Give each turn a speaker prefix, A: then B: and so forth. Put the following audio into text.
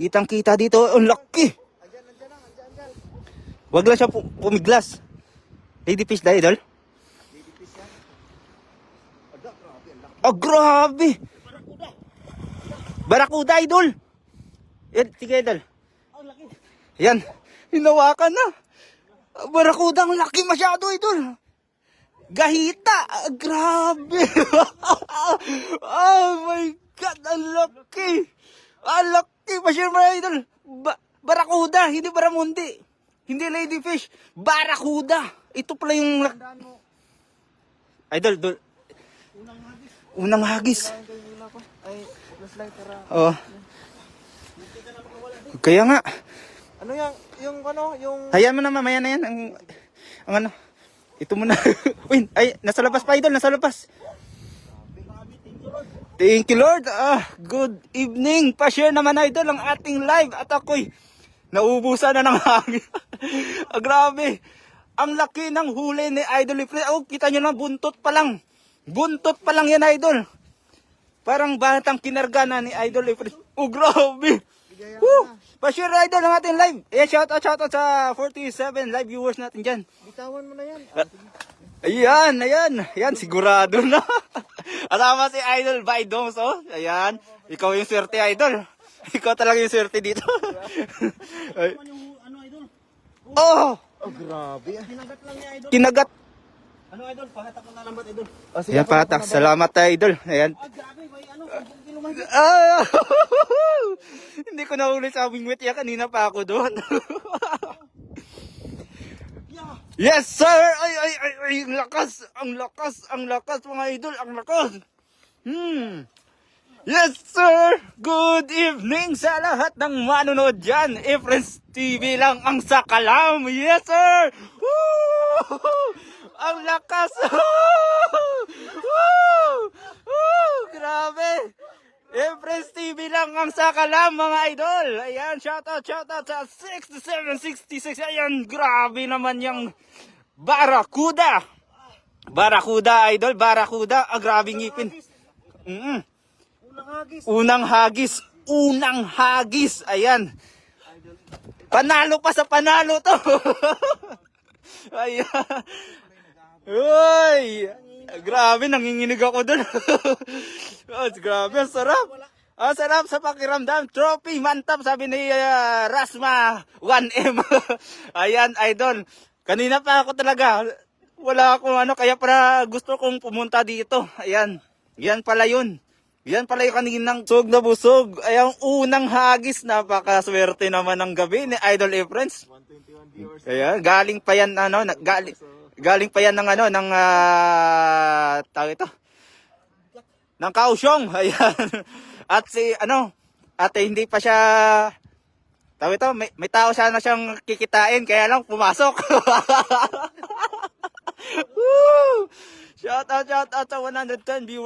A: Kitang kita dito. Ang laki. Wag lang siya pu- pumiglas. Lady fish da, idol? Oh, grabe. Barakuda, idol. Yan, sige, idol. Yan. Hinawakan na. Barakuda, ang laki masyado, idol. Gahita. Ah, Grabe. oh my God, ang laki. Ang laki. Masyado, mga idol. Ba barakuda, hindi baramundi. Hindi ladyfish. Barakuda. Ito pala yung... lak- Idol, idol. Unang hagis.
B: Ay, plus lang para.
A: Oh. Kaya nga.
B: Ano yung, yung ano, yung...
A: Hayaan mo na mamaya na yan. Ang, ang ano. Ito muna. Uy, ay, nasa labas pa idol, nasa labas. Thank you Lord. Ah, good evening. Pa-share naman idol ang ating live at ako'y naubusan na ng hangin. ah, grabe. Ang laki ng huli ni Idol Ifrit. Oh, kita nyo na buntot pa lang. Buntot pa lang yan idol. Parang batang kinarga na ni Idol Ifrit. Oh, grabe. Woo! Pa-share idol ang ating live. Eh, shout out, shout out sa 47 live viewers natin dyan.
B: Bitawan mo na yan.
A: Ayan, ayan. Ayan, sigurado na. Alama si Idol Baidoms, oh. Ayan. Ikaw yung swerte, Idol. Ikaw talaga yung swerte dito. Ay.
C: Ano idol?
A: Oh!
B: Oh, grabe. ah.
C: Kinagat lang ni idol.
A: Kinagat.
C: Ano idol? Pahatak ko na lambat idol.
B: Oh, sige,
A: Ayan,
B: ako-
A: patak. Salamat, Idol. Ayan.
C: Ah, grabe. May ano, 10 kilo man.
A: Ah! Hindi ko nahuli sa wingwit yan. Kanina pa ako doon. yes, sir! Ay, ay, ay, ay, ang lakas! Ang lakas! Ang lakas, mga idol! Ang lakas! Hmm. Yes, sir! Good evening sa lahat ng manonood dyan. Efrens TV lang ang sakalam. Yes, sir! Woo! Ang lakas! Woo! Woo! Grabe! Efrens TV lang ang sakalam, mga idol. Ayan, shoutout, shoutout sa 6766. Ayan, grabe naman yung Barakuda. Barakuda, idol. Barakuda. Ah, grabe ngipin. Mm
B: hagis.
A: Unang hagis. Unang hagis. Ayan. Panalo pa sa panalo to. Ayan. Uy. Grabe, nanginginig ako dun. oh, grabe, ang sarap. Ang sarap sa pakiramdam. Trophy, mantap, sabi ni ah, Rasma 1M. Ayan, idol. Kanina pa ako talaga. Wala akong ano, kaya para gusto kong pumunta dito. Ayan. Yan pala yun. Yan pala yung kaninang busog na busog. Ay, ang unang hagis. Napakaswerte naman ng gabi ni Idol Efrens.
B: 121 viewers.
A: Kaya galing pa yan ano, na- galing galing pa yan ng ano ng ah tawag ito. Ng kausyong. Ayan. At si ano, at eh, hindi pa siya tawag ito, may, may tao siya na siyang kikitain kaya lang pumasok. Woo! Shout out, shout out sa 110 viewers.